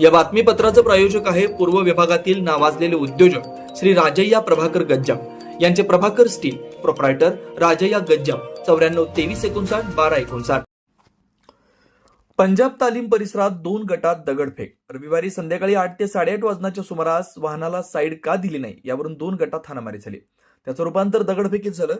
या बातमीपत्राचं प्रायोजक आहे पूर्व विभागातील नावाजलेले उद्योजक श्री राजय्या प्रभाकर गज्जाम. यांचे प्रभाकर स्टील प्रोप्रायटर राजय्या गज्जाम चौऱ्याण्णव तेवीस एकोणसाठ बारा एकोणसाठ. पंजाब तालीम परिसरात दोन गटात दगडफेक. रविवारी संध्याकाळी आठ ते साडेआठ वाजनाच्या सुमारास वाहनाला साईड का दिली नाही यावरून दोन गटात हाणामारी झाली. त्याचं रूपांतर दगडफेकीत झालं.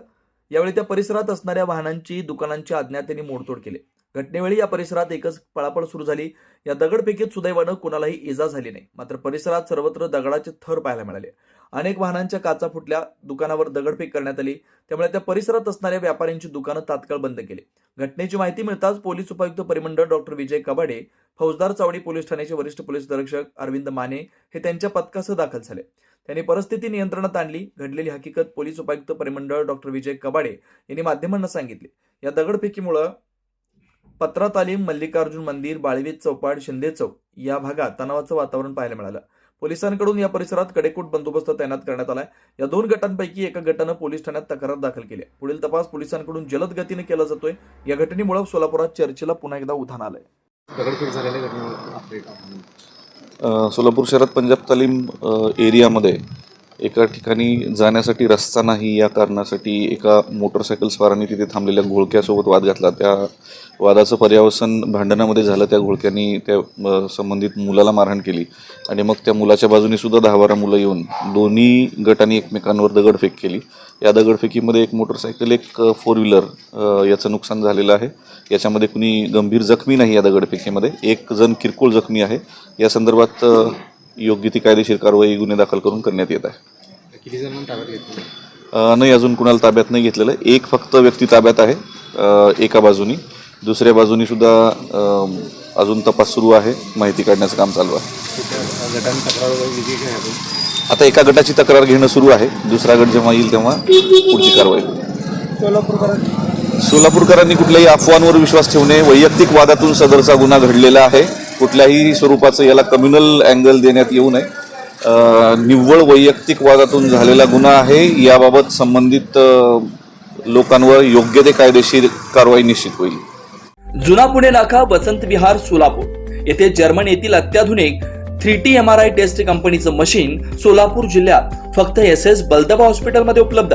यावेळी त्या परिसरात असणाऱ्या वाहनांची दुकानांची अज्ञात्याने मोडतोड केली. घटनेवेळी या परिसरात एकच पळापळ सुरू झाली. या दगडफेकीत सुदैवानं कुणालाही इजा झाली नाही. मात्र परिसरात सर्वत्र दगडाचे थर पाहायला मिळाले. अनेक वाहनांच्या काचा फुटल्या दुकानावर दगडफेक करण्यात आली. त्यामुळे त्या परिसरात असणाऱ्या व्यापाऱ्यांची दुकानं तात्काळ बंद केली. घटनेची माहिती मिळताच पोलीस उपायुक्त परिमंडळ डॉक्टर विजय कबाडे फौजदार चावडी पोलीस ठाण्याचे वरिष्ठ पोलीस निरीक्षक अरविंद माने हे त्यांच्या पथकासह दाखल झाले. त्यांनी परिस्थिती नियंत्रणात आणली. घडलेली हकीकत पोलीस उपायुक्त परिमंडळ डॉक्टर विजय कबाडे यांनी माध्यमांना सांगितले. या दगडफेकीमुळे पत्रा तालीम मल्लिकार्जुन मंदिर बाळवीत चौपाट शिंदे चौक या भागात तणावाचं वातावरण पाहायला मिळालं. पोलिसांकडून या परिसरात कडेकोट बंदोबस्त तैनात करण्यात आलाय. या दोन गटांपैकी एका गटानं पोलीस ठाण्यात तक्रार दाखल केली आहे. पुढील तपास पोलिसांकडून जलद गतीने केला जातोय. या घटनेमुळे सोलापुरात चर्चेला पुन्हा एकदा उधाण आलंय. सोलापूर शहरात पंजाब तालीम एरियामध्ये एका ठिकाणी जाण्यासाठी रस्ता नाही या कारणासाठी एका मोटरसायकलस्वारांनी तिथे थांबलेल्या घोळक्यासोबत वाद घातला. त्या वादाचं पर्यावसन भांडणामध्ये झालं त्या घोळक्यांनी त्या संबंधित मुलाला मारहाण केली. आणि मग त्या मुलाच्या बाजूने सुद्धा दहा बारा मुलं येऊन दोन्ही गटांनी एकमेकांवर दगडफेक केली. या दगडफेकीमध्ये एक मोटरसायकल एक फोर व्हीलर याचं नुकसान झालेलं आहे. याच्यामध्ये कुणी गंभीर जखमी नाही या दगडफेकीमध्ये. एक जण किरकोळ जखमी आहे. या संदर्भात योग्य ती कायदेशीर कारवाई गुन्हे दाखल करून करण्यात येत आहे. किती जण ताब्यात घेतले? अ, नाही अजून कुणाला ताब्यात नाही घेतलेलं. एक फक्त व्यक्ती ताब्यात आहे एका बाजूनी. दुसऱ्या बाजूनी सुद्धा अजून तपास सुरू आहे माहिती काढण्याचं काम चालू आहे. आता एका गटाची तक्रार घेणं सुरू आहे. दुसरा गट जेव्हा येईल तेव्हा पुढची कारवाई. सोलापूरकरांनी कुठल्याही अफवांवर विश्वास ठेवणे वैयक्तिक वादातून सदरचा गुन्हा घडलेला आहे. कुठल्याही स्वरूपाचं याला कम्युनल अँगल देण्यात येऊ नये. निव्वळ वैयक्तिक वादातून झालेला गुन्हा आहे. याबाबत संबंधित लोकांवर योग्य ते कायदेशीर कारवाई निश्चित होईल. जुना पुणे नाका वसंत विहार सोलापूर. येथे जर्मन येथील अत्याधुनिक three T M R I test कंपनीचं मशीन सोलापूर जिल्ह्यात फक्त एस एस बलदबा हॉस्पिटलमध्ये उपलब्ध.